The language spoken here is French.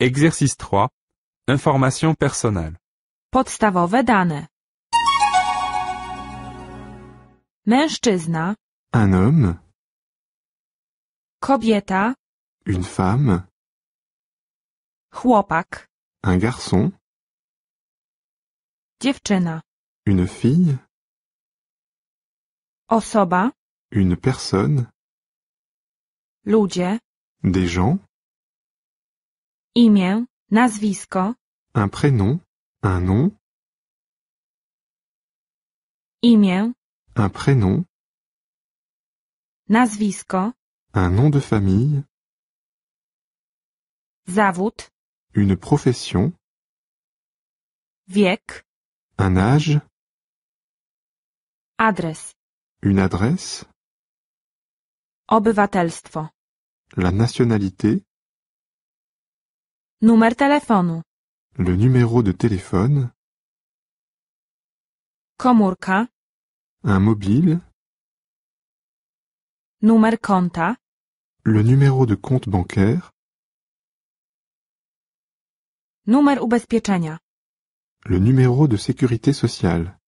Exercice 3. Information personnelle. Podstawowe dane. Mężczyzna, Un homme, kobieta, une femme, chłopak, un garçon, dziewczyna, une fille, osoba, une personne, ludzie, des gens, imię, nazwisko, un prénom, un nom, imię, un prénom, nazwisko, un nom de famille, zawód, une profession, wiek, un âge, adres, une adresse, obywatelstwo, la nationalité, numer telefonu, le numéro de téléphone, komórka, un mobile, numer konta, le numéro de compte bancaire, numer ubezpieczenia, le numéro de sécurité sociale.